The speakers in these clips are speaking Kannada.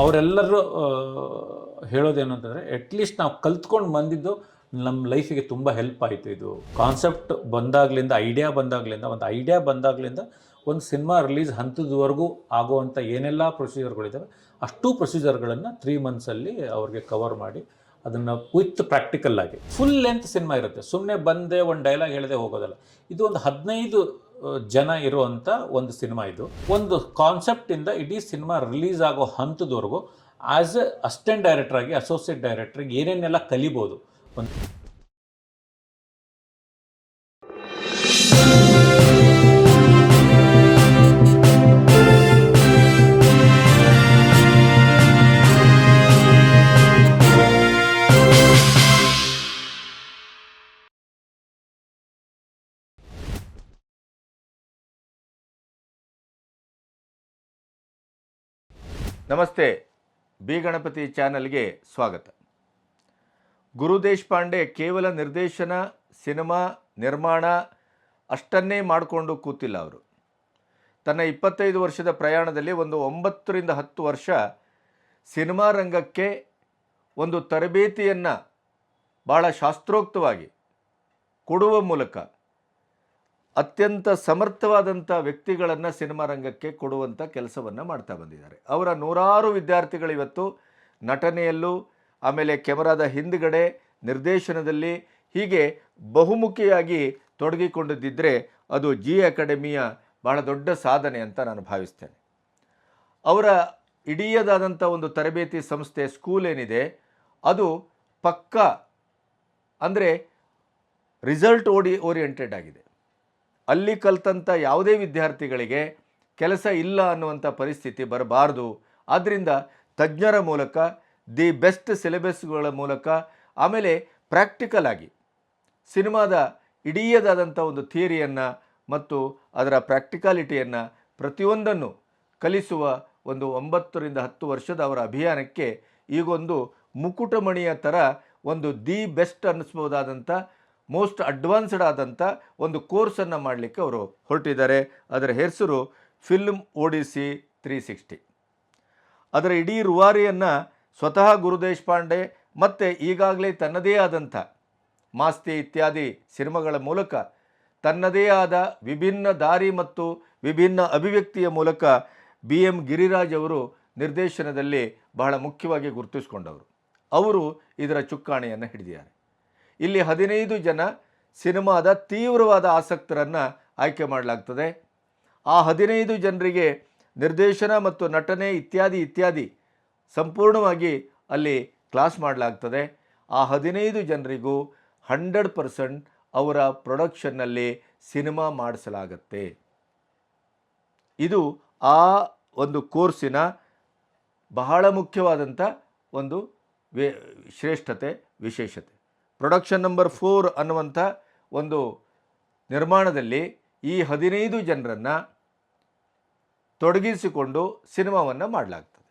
ಅವರೆಲ್ಲರೂ ಹೇಳೋದೇನು ಅಂತಂದರೆ ಅಟ್ಲೀಸ್ಟ್ ನಾವು ಕಲ್ತ್ಕೊಂಡು ಬಂದಿದ್ದು ನಮ್ಮ ಲೈಫಿಗೆ ತುಂಬ ಹೆಲ್ಪ್ ಆಯಿತು ಇದು. ಕಾನ್ಸೆಪ್ಟ್ ಬಂದಾಗ್ಲಿಂದ ಐಡಿಯಾ ಬಂದಾಗ್ಲಿಂದ, ಒಂದು ಐಡಿಯಾ ಬಂದಾಗ್ಲಿಂದ ಒಂದು ಸಿನಿಮಾ ರಿಲೀಸ್ ಹಂತದವರೆಗೂ ಆಗುವಂಥ ಏನೆಲ್ಲ ಪ್ರೊಸೀಜರ್ಗಳಿದ್ದಾವೆ ಅಷ್ಟು ಪ್ರೊಸೀಜರ್ಗಳನ್ನು ತ್ರೀ ಮಂತ್ಸಲ್ಲಿ ಅವ್ರಿಗೆ ಕವರ್ ಮಾಡಿ ಅದನ್ನು ವಿತ್ ಪ್ರಾಕ್ಟಿಕಲ್ ಆಗಿ. ಫುಲ್ ಲೆಂತ್ ಸಿನಿಮಾ ಇರುತ್ತೆ. ಸುಮ್ಮನೆ ಬಂದೆ ಒಂದು ಡೈಲಾಗ್ ಹೇಳದೆ ಹೋಗೋದಲ್ಲ. ಇದು ಒಂದು ಹದಿನೈದು ಜನ ಇರುವಂಥ ಒಂದು ಸಿನಿಮಾ ಇದು. ಒಂದು ಕಾನ್ಸೆಪ್ಟಿಂದ ಇಡೀ ಸಿನಿಮಾ ರಿಲೀಸ್ ಆಗೋ ಹಂತದವರೆಗೂ ಆ್ಯಸ್ ಎ ಡೈರೆಕ್ಟರ್ ಆಗಿ ಅಸೋಸಿಯೇಟ್ ಡೈರೆಕ್ಟ್ರಿಗೆ ಏನೇನೆಲ್ಲ ಕಲಿಬೋದು. ಒಂದು ನಮಸ್ತೆ, ಬಿ ಗಣಪತಿ ಚಾನಲ್ಗೆ ಸ್ವಾಗತ. ಗುರು ದೇಶಪಾಂಡೆ ಕೇವಲ ನಿರ್ದೇಶನ, ಸಿನಿಮಾ, ನಿರ್ಮಾಣ ಅಷ್ಟನ್ನೇ ಮಾಡಿಕೊಂಡು ಕೂತಿಲ್ಲ ಅವರು. ತನ್ನ ಇಪ್ಪತ್ತೈದು ವರ್ಷದ ಪ್ರಯಾಣದಲ್ಲಿ ಒಂದು ಒಂಬತ್ತರಿಂದ ಹತ್ತು ವರ್ಷ ಸಿನಿಮಾ ರಂಗಕ್ಕೆ ಒಂದು ತರಬೇತಿಯನ್ನು ಭಾಳ ಶಾಸ್ತ್ರೋಕ್ತವಾಗಿ ಕೊಡುವ ಮೂಲಕ ಅತ್ಯಂತ ಸಮರ್ಥವಾದಂಥ ವ್ಯಕ್ತಿಗಳನ್ನು ಸಿನಿಮಾ ರಂಗಕ್ಕೆ ಕೊಡುವಂಥ ಕೆಲಸವನ್ನು ಮಾಡ್ತಾ ಬಂದಿದ್ದಾರೆ. ಅವರ ನೂರಾರು ವಿದ್ಯಾರ್ಥಿಗಳು ಇವತ್ತು ನಟನೆಯಲ್ಲೂ, ಆಮೇಲೆ ಕ್ಯಾಮರಾದ ಹಿಂದುಗಡೆ ನಿರ್ದೇಶನದಲ್ಲಿ ಹೀಗೆ ಬಹುಮುಖಿಯಾಗಿ ತೊಡಗಿಕೊಂಡಿದ್ದರೆ ಅದು ಜಿ ಅಕಾಡೆಮಿಯ ಬಹಳ ದೊಡ್ಡ ಸಾಧನೆ ಅಂತ ನಾನು ಭಾವಿಸ್ತೇನೆ. ಅವರ ಇಡೀಯದಾದಂಥ ಒಂದು ತರಬೇತಿ ಸಂಸ್ಥೆ ಸ್ಕೂಲ್ ಏನಿದೆ, ಅದು ಪಕ್ಕಾ ಅಂದರೆ ರಿಸಲ್ಟ್ ಓಡಿ, ಓರಿಯೆಂಟೆಡ್ ಆಗಿದೆ. ಅಲ್ಲಿ ಕಲ್ತಂಥ ಯಾವುದೇ ವಿದ್ಯಾರ್ಥಿಗಳಿಗೆ ಕೆಲಸ ಇಲ್ಲ ಅನ್ನುವಂಥ ಪರಿಸ್ಥಿತಿ ಬರಬಾರ್ದು. ಆದ್ದರಿಂದ ತಜ್ಞರ ಮೂಲಕ, ದಿ ಬೆಸ್ಟ್ ಸಿಲೆಬಸ್ಗಳ ಮೂಲಕ, ಆಮೇಲೆ ಪ್ರಾಕ್ಟಿಕಲ್ ಆಗಿ ಸಿನಿಮಾದ ಇಡೀಯದಾದಂಥ ಒಂದು ಥಿಯರಿಯನ್ನು ಮತ್ತು ಅದರ ಪ್ರಾಕ್ಟಿಕಾಲಿಟಿಯನ್ನು ಪ್ರತಿಯೊಂದನ್ನು ಕಲಿಸುವ ಒಂದು ಒಂಬತ್ತರಿಂದ ಹತ್ತು ವರ್ಷದ ಅವರ ಅಭಿಯಾನಕ್ಕೆ ಈಗೊಂದು ಮುಕುಟಮಣಿಯ ಥರ ಒಂದು ದಿ ಬೆಸ್ಟ್ ಅನ್ನಿಸ್ಬೋದಾದಂಥ ಮೋಸ್ಟ್ ಅಡ್ವಾನ್ಸ್ಡ್ ಆದಂಥ ಒಂದು ಕೋರ್ಸನ್ನು ಮಾಡಲಿಕ್ಕೆ ಅವರು ಹೊರಟಿದ್ದಾರೆ. ಅದರ ಹೆಸರು ಫಿಲ್ಮ್ ಓಡಿಸಿ ತ್ರೀ ಸಿಕ್ಸ್ಟಿ ಅದರ ಇಡೀ ರುವಾರಿಯನ್ನು ಸ್ವತಃ ಗುರು ದೇಶಪಾಂಡೆ ಮತ್ತು ಈಗಾಗಲೇ ತನ್ನದೇ ಆದಂಥ ಮಾಸ್ತಿ ಇತ್ಯಾದಿ ಸಿನಿಮಾಗಳ ಮೂಲಕ, ತನ್ನದೇ ಆದ ವಿಭಿನ್ನ ದಾರಿ ಮತ್ತು ವಿಭಿನ್ನ ಅಭಿವ್ಯಕ್ತಿಯ ಮೂಲಕ ಬಿ ಎಂ ಗಿರಿರಾಜ್ ಅವರು ನಿರ್ದೇಶನದಲ್ಲಿ ಬಹಳ ಮುಖ್ಯವಾಗಿ ಗುರುತಿಸಿಕೊಂಡವರು. ಅವರು ಇದರ ಚುಕ್ಕಾಣಿಯನ್ನು ಹಿಡಿದಿದ್ದಾರೆ. ಇಲ್ಲಿ ಹದಿನೈದು ಜನ ಸಿನಿಮಾದ ತೀವ್ರವಾದ ಆಸಕ್ತರನ್ನು ಆಯ್ಕೆ ಮಾಡಲಾಗ್ತದೆ. ಆ ಹದಿನೈದು ಜನರಿಗೆ ನಿರ್ದೇಶನ ಮತ್ತು ನಟನೆ ಇತ್ಯಾದಿ ಇತ್ಯಾದಿ ಸಂಪೂರ್ಣವಾಗಿ ಅಲ್ಲಿ ಕ್ಲಾಸ್ ಮಾಡಲಾಗ್ತದೆ. ಆ ಹದಿನೈದು ಜನರಿಗೂ ಹಂಡ್ರೆಡ್ ಪರ್ಸೆಂಟ್ ಅವರ ಪ್ರೊಡಕ್ಷನ್ನಲ್ಲಿ ಸಿನಿಮಾ ಮಾಡಿಸಲಾಗತ್ತೆ. ಇದು ಆ ಒಂದು ಕೋರ್ಸಿನ ಬಹಳ ಮುಖ್ಯವಾದಂಥ ಒಂದು ಶ್ರೇಷ್ಠತೆ, ವಿಶೇಷತೆ. ಪ್ರೊಡಕ್ಷನ್ ನಂಬರ್ ಫೋರ್ ಅನ್ನುವಂಥ ಒಂದು ನಿರ್ಮಾಣದಲ್ಲಿ ಈ ಹದಿನೈದು ಜನರನ್ನು ತೊಡಗಿಸಿಕೊಂಡು ಸಿನಿಮಾವನ್ನು ಮಾಡಲಾಗ್ತದೆ.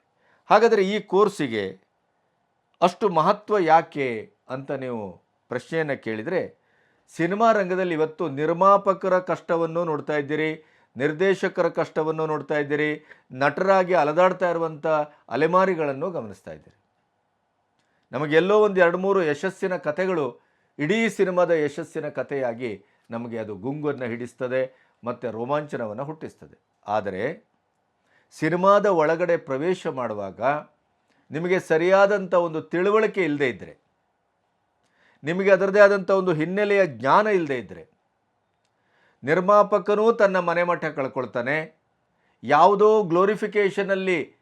ಹಾಗಾದರೆ ಈ ಕೋರ್ಸಿಗೆ ಅಷ್ಟು ಮಹತ್ವ ಯಾಕೆ ಅಂತ ನೀವು ಪ್ರಶ್ನೆಯನ್ನು ಕೇಳಿದರೆ, ಸಿನಿಮಾ ರಂಗದಲ್ಲಿ ಇವತ್ತು ನಿರ್ಮಾಪಕರ ಕಷ್ಟವನ್ನು ನೋಡ್ತಾ ಇದ್ದೀರಿ, ನಿರ್ದೇಶಕರ ಕಷ್ಟವನ್ನು ನೋಡ್ತಾ ಇದ್ದೀರಿ, ನಟರಾಗಿ ಅಲದಾಡ್ತಾ ಇರುವಂಥ ಅಲೆಮಾರಿಗಳನ್ನು ಗಮನಿಸ್ತಾ ಇದ್ದೀರಿ. ನಮಗೆಲ್ಲೋ ಒಂದು ಎರಡು ಮೂರು ಯಶಸ್ಸಿನ ಕಥೆಗಳು ಇಡೀ ಸಿನಿಮಾದ ಯಶಸ್ಸಿನ ಕಥೆಯಾಗಿ ನಮಗೆ ಅದು ಗುಂಗನ್ನು ಹಿಡಿಸ್ತದೆ ಮತ್ತು ರೋಮಾಂಚನವನ್ನು ಹುಟ್ಟಿಸ್ತದೆ. ಆದರೆ ಸಿನಿಮಾದ ಒಳಗಡೆ ಪ್ರವೇಶ ಮಾಡುವಾಗ ನಿಮಗೆ ಸರಿಯಾದಂಥ ಒಂದು ತಿಳುವಳಿಕೆ ಇಲ್ಲದೆ ಇದ್ದರೆ ನಿಮಗೆ ಅದರದೇ ಆದಂಥ ಒಂದು ಹಿನ್ನೆಲೆಯ ಜ್ಞಾನ ಇಲ್ಲದೆ ಇದ್ದರೆ ನಿರ್ಮಾಪಕನೂ ತನ್ನ ಮನೆ ಮಠ ಕಳ್ಕೊಳ್ತಾನೆ, ಯಾವುದೋ ಗ್ಲೋರಿಫಿಕೇಷನಲ್ಲಿ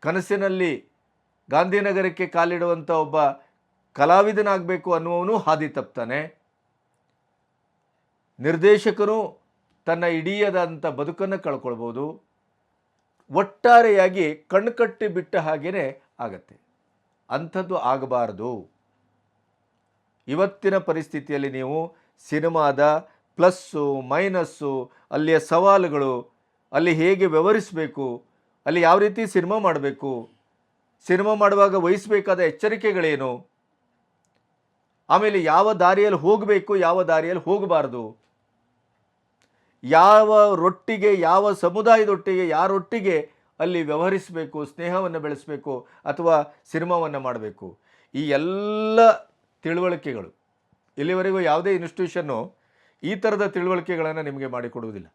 ಕನಸಿನಲ್ಲಿ ಗಾಂಧಿನಗರಕ್ಕೆ ಕಾಲಿಡುವಂಥ ಒಬ್ಬ ಕಲಾವಿದನಾಗಬೇಕು ಅನ್ನುವವನು ಹಾದಿ ತಪ್ತಾನೆ. ನಿರ್ದೇಶಕನು ತನ್ನ ಇಡೀಯದಂಥ ಬದುಕನ್ನು ಕಳ್ಕೊಳ್ಬೋದು. ಒಟ್ಟಾರೆಯಾಗಿ ಕಣ್ಕಟ್ಟಿ ಬಿಟ್ಟ ಹಾಗೇ ಆಗತ್ತೆ. ಅಂಥದ್ದು ಆಗಬಾರದು. ಇವತ್ತಿನ ಪರಿಸ್ಥಿತಿಯಲ್ಲಿ ನೀವು ಸಿನಿಮಾದ ಪ್ಲಸ್ಸು, ಮೈನಸ್ಸು, ಅಲ್ಲಿಯ ಸವಾಲುಗಳು, ಅಲ್ಲಿ ಹೇಗೆ ವ್ಯವಹರಿಸಬೇಕು, ಅಲ್ಲಿ ಯಾವ ರೀತಿ ಸಿನಿಮಾ ಮಾಡಬೇಕು ಸಿನಿಮಾ ಮಾಡುವಾಗ ವಹಿಸಬೇಕಾದ ಎಚ್ಚರಿಕೆಗಳೇನು? ಆಮೇಲೆ ಯಾವ ದಾರಿಯಲ್ಲಿ ಹೋಗಬೇಕು, ಯಾವ ದಾರಿಯಲ್ಲಿ ಹೋಗಬಾರ್ದು? ಯಾವ ರೊಟ್ಟಿಗೆ, ಯಾವ ಸಮುದಾಯದೊಟ್ಟಿಗೆ, ಯಾರೊಟ್ಟಿಗೆ ಅಲ್ಲಿ ವ್ಯವಹರಿಸಬೇಕು, ಸ್ನೇಹವನ್ನು ಬೆಳೆಸಬೇಕು ಅಥವಾ ಸಿನಿಮಾವನ್ನು ಮಾಡಬೇಕು? ಈ ಎಲ್ಲ ತಿಳುವಳಿಕೆಗಳು, ಇಲ್ಲಿವರೆಗೂ ಯಾವುದೇ ಇನ್ಸ್ಟಿಟ್ಯೂಷನ್ನು ಈ ಥರದ ತಿಳುವಳಿಕೆಗಳನ್ನು ನಿಮಗೆ ಮಾಡಿಕೊಡುವುದಿಲ್ಲ.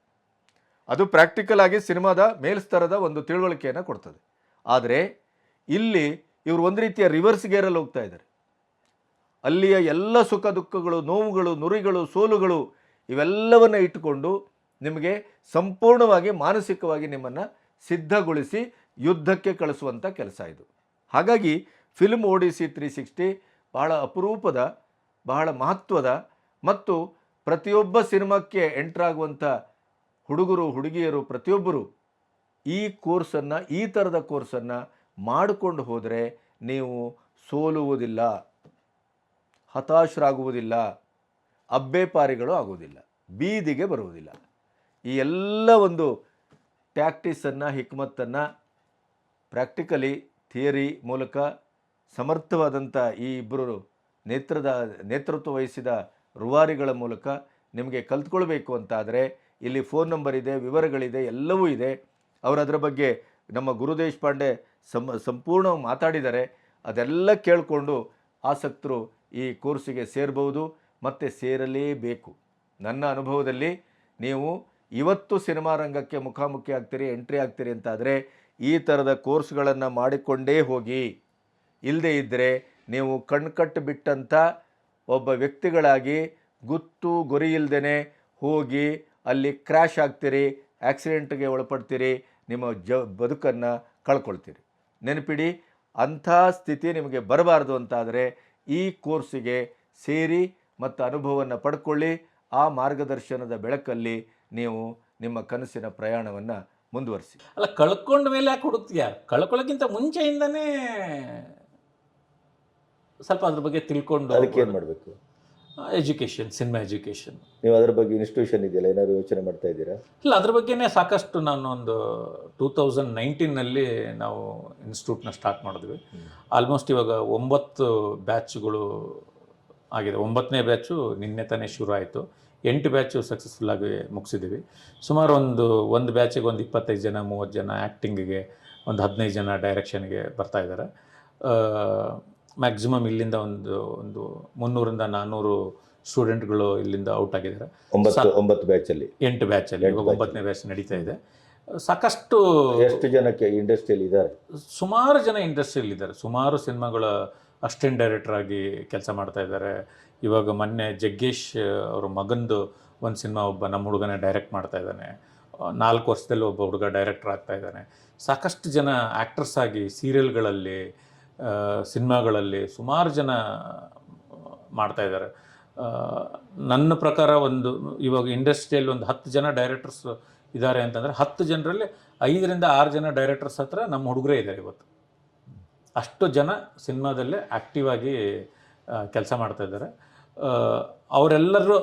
ಅದು ಪ್ರಾಕ್ಟಿಕಲ್ ಆಗಿ ಸಿನಿಮಾದ ಮೇಲ್ಸ್ತರದ ಒಂದು ತಿಳುವಳಿಕೆಯನ್ನು ಕೊಡ್ತದೆ. ಆದರೆ ಇಲ್ಲಿ ಇವರು ಒಂದು ರೀತಿಯ ರಿವರ್ಸ್ ಗೇರಲ್ಲಿ ಹೋಗ್ತಾ ಇದ್ದಾರೆ ಅಲ್ಲಿಯ ಎಲ್ಲ ಸುಖ ದುಃಖಗಳು, ನೋವುಗಳು, ನುರಿಗಳು, ಸೋಲುಗಳು ಇವೆಲ್ಲವನ್ನು ಇಟ್ಟುಕೊಂಡು ನಿಮಗೆ ಸಂಪೂರ್ಣವಾಗಿ ಮಾನಸಿಕವಾಗಿ ನಿಮ್ಮನ್ನು ಸಿದ್ಧಗೊಳಿಸಿ ಯುದ್ಧಕ್ಕೆ ಕಳಿಸುವಂಥ ಕೆಲಸ ಇದು. ಹಾಗಾಗಿ ಫಿಲ್ಮ್ ಓಡಿಸಿ ತ್ರೀ ಸಿಕ್ಸ್ಟಿ ಬಹಳ ಅಪರೂಪದ, ಬಹಳ ಮಹತ್ವದ ಮತ್ತು ಪ್ರತಿಯೊಬ್ಬ ಸಿನಿಮಾಕ್ಕೆ ಎಂಟ್ರಾಗುವಂಥ ಹುಡುಗರು, ಹುಡುಗಿಯರು, ಪ್ರತಿಯೊಬ್ಬರು ಈ ಕೋರ್ಸನ್ನು ಈ ಥರದ ಕೋರ್ಸನ್ನು ಮಾಡಿಕೊಂಡು ಹೋದರೆ ನೀವು ಸೋಲುವುದಿಲ್ಲ, ಹತಾಶರಾಗುವುದಿಲ್ಲ, ಅಬ್ಬೆಪಾರಿಗಳು ಆಗುವುದಿಲ್ಲ, ಬೀದಿಗೆ ಬರುವುದಿಲ್ಲ. ಈ ಎಲ್ಲ ಒಂದು ಟ್ಯಾಕ್ಟಿಸನ್ನು ಹಿಕ್ಮತ್ತನ್ನು ಪ್ರಾಕ್ಟಿಕಲಿ ಥಿಯರಿ ಮೂಲಕ ಸಮರ್ಥವಾದಂಥ ಈ ಇಬ್ಬರು ನೇತ್ರದ, ನೇತೃತ್ವ ವಹಿಸಿದ ರುವಾರಿಗಳ ಮೂಲಕ ನಿಮಗೆ ಕಲ್ತ್ಕೊಳ್ಬೇಕು ಅಂತಾದರೆ, ಇಲ್ಲಿ ಫೋನ್ ನಂಬರ್ ಇದೆ, ವಿವರಗಳಿದೆ, ಎಲ್ಲವೂ ಇದೆ. ಅವರು ಅದರ ಬಗ್ಗೆ ನಮ್ಮ ಗುರು ದೇಶಪಾಂಡೆ ಸಂ ಸಂಪೂರ್ಣ ಮಾತಾಡಿದ್ದಾರೆ ಅದೆಲ್ಲ ಕೇಳಿಕೊಂಡು ಆಸಕ್ತರು ಈ ಕೋರ್ಸಿಗೆ ಸೇರಬಹುದು ಮತ್ತು ಸೇರಲೇಬೇಕು. ನನ್ನ ಅನುಭವದಲ್ಲಿ ನೀವು ಇವತ್ತು ಸಿನಿಮಾ ರಂಗಕ್ಕೆ ಮುಖಾಮುಖಿ ಆಗ್ತೀರಿ, ಎಂಟ್ರಿ ಆಗ್ತೀರಿ ಅಂತಾದರೆ ಈ ಥರದ ಕೋರ್ಸ್ಗಳನ್ನು ಮಾಡಿಕೊಂಡೇ ಹೋಗಿ. ಇಲ್ಲದೇ ಇದ್ದರೆ ನೀವು ಕಣ್ಕಟ್ಟು ಬಿಟ್ಟಂಥ ಒಬ್ಬ ವ್ಯಕ್ತಿಗಳಾಗಿ ಗುತ್ತು ಗುರಿ ಇಲ್ದೇ ಹೋಗಿ ಅಲ್ಲಿ ಕ್ರ್ಯಾಶ್ ಆಗ್ತೀರಿ ಆ್ಯಕ್ಸಿಡೆಂಟ್ಗೆ ಒಳಪಡ್ತೀರಿ ನಿಮ್ಮ ಜ ಬದುಕನ್ನು ಕಳ್ಕೊಳ್ತೀರಿ. ನೆನಪಿಡಿ ಅಂಥ ಸ್ಥಿತಿ ನಿಮಗೆ ಬರಬಾರ್ದು ಅಂತಾದರೆ ಈ ಕೋರ್ಸಿಗೆ ಸೇರಿ ಮತ್ತು ಅನುಭವವನ್ನು ಪಡ್ಕೊಳ್ಳಿ. ಆ ಮಾರ್ಗದರ್ಶನದ ಬೆಳಕಲ್ಲಿ ನೀವು ನಿಮ್ಮ ಕನಸಿನ ಪ್ರಯಾಣವನ್ನು ಮುಂದುವರಿಸಿ. ಅಲ್ಲ ಕಳ್ಕೊಂಡ ಮೇಲೆ ಯಾಕೆ ಹುಡುಕ್ತೀಯ? ಕಳ್ಕೊಳ್ಳೋಕ್ಕಿಂತ ಮುಂಚೆಯಿಂದನೇ ಸ್ವಲ್ಪ ಅದ್ರ ಬಗ್ಗೆ ತಿಳ್ಕೊಂಡು ಅದಕ್ಕೆ ಏನು ಮಾಡಬೇಕು? ಎಜುಕೇಷನ್ ಸಿನಿಮಾ ಎಜುಕೇಷನ್ ನೀವು ಅದರ ಬಗ್ಗೆ ಇನ್ಸ್ಟಿಟ್ಯೂಷನ್ ಇದೆಯಲ್ಲ? ಏನಾದ್ರು ಯೋಚನೆ ಮಾಡ್ತಾ ಇದ್ದೀರಾ? ಇಲ್ಲ ಅದ್ರ ಬಗ್ಗೆನೇ ಸಾಕಷ್ಟು ನಾನು ಒಂದು ಟೂ ತೌಸಂಡ್ ನೈನ್ಟೀನಲ್ಲಿ ನಾವು ಇನ್ಸ್ಟಿಟ್ಯೂಟ್ನ ಸ್ಟಾರ್ಟ್ ಮಾಡಿದ್ವಿ. ಆಲ್ಮೋಸ್ಟ್ ಇವಾಗ ಒಂಬತ್ತು ಬ್ಯಾಚ್ಗಳು ಆಗಿದೆ. ಒಂಬತ್ತನೇ ಬ್ಯಾಚು ನಿನ್ನೆ ತಾನೇ ಶುರು ಆಯಿತು. ಎಂಟು ಬ್ಯಾಚು ಸಕ್ಸಸ್ಫುಲ್ಲಾಗಿ ಮುಗಿಸಿದ್ದೀವಿ. ಸುಮಾರು ಒಂದು ಒಂದು ಬ್ಯಾಚಿಗೆ ಒಂದು ಇಪ್ಪತ್ತೈದು ಜನ ಮೂವತ್ತು ಜನ ಆ್ಯಕ್ಟಿಂಗಿಗೆ ಒಂದು ಹದಿನೈದು ಜನ ಡೈರೆಕ್ಷನ್ಗೆ ಬರ್ತಾ ಇದ್ದಾರೆ. ಮ್ಯಾಕ್ಸಿಮಮ್ ಇಲ್ಲಿಂದ ಒಂದು ಒಂದು ಮುನ್ನೂರಿಂದ ನಾನ್ನೂರು ಸ್ಟೂಡೆಂಟ್ಗಳು ಇಲ್ಲಿಂದ ಔಟ್ ಆಗಿದ್ದಾರೆ. ಒಂಬತ್ತು ಒಂಬತ್ತು ಬ್ಯಾಚ್ ಅಲ್ಲಿ. ಎಂಟು ಬ್ಯಾಚಲ್ಲಿ ಇವಾಗ. ಒಂಬತ್ತನೇ ಬ್ಯಾಚ್ ನಡೀತಾ ಇದೆ. ಸಾಕಷ್ಟು ಎಷ್ಟು ಜನಕ್ಕೆ ಇಂಡಸ್ಟ್ರಿಯಲ್ಲಿ ಇದ್ದಾರೆ? ಸುಮಾರು ಜನ ಇಂಡಸ್ಟ್ರಿಯಲ್ಲಿ ಇದ್ದಾರೆ. ಸುಮಾರು ಸಿನಿಮಾಗಳ ಅಸಿಸ್ಟೆಂಟ್ ಡೈರೆಕ್ಟರ್ ಆಗಿ ಕೆಲಸ ಮಾಡ್ತಾ ಇದ್ದಾರೆ. ಇವಾಗ ಮೊನ್ನೆ ಜಗ್ಗೇಶ್ ಅವ್ರ ಮಗಂದು ಒಂದು ಸಿನಿಮಾ ಒಬ್ಬ ನಮ್ಮ ಹುಡುಗನೇ ಡೈರೆಕ್ಟ್ ಮಾಡ್ತಾ ಇದ್ದಾನೆ. ನಾಲ್ಕು ವರ್ಷದಲ್ಲಿ ಒಬ್ಬ ಹುಡುಗ ಡೈರೆಕ್ಟರ್ ಆಗ್ತಾ ಇದ್ದಾನೆ. ಸಾಕಷ್ಟು ಜನ ಆ್ಯಕ್ಟರ್ಸ್ ಆಗಿ ಸೀರಿಯಲ್ಗಳಲ್ಲಿ ಸಿನಿಮಾಗಳಲ್ಲಿ ಸುಮಾರು ಜನ ಮಾಡ್ತಾ ಇದ್ದಾರೆ. ನನ್ನ ಪ್ರಕಾರ ಒಂದು, ಇವಾಗ ಇಂಡಸ್ಟ್ರಿಯಲ್ಲಿ ಒಂದು ಹತ್ತು ಜನ ಡೈರೆಕ್ಟರ್ಸ್ ಇದ್ದಾರೆ ಅಂತಂದರೆ ಹತ್ತು ಜನರಲ್ಲಿ ಐದರಿಂದ ಆರು ಜನ ಡೈರೆಕ್ಟರ್ಸ್ ಹತ್ರ ನಮ್ಮ ಹುಡುಗರೇ ಇದ್ದಾರೆ ಇವತ್ತು. ಅಷ್ಟು ಜನ ಸಿನಿಮಾದಲ್ಲೇ ಆ್ಯಕ್ಟಿವ್ ಆಗಿ ಕೆಲಸ ಮಾಡ್ತಾ ಇದ್ದಾರೆ. ಅವರೆಲ್ಲರೂ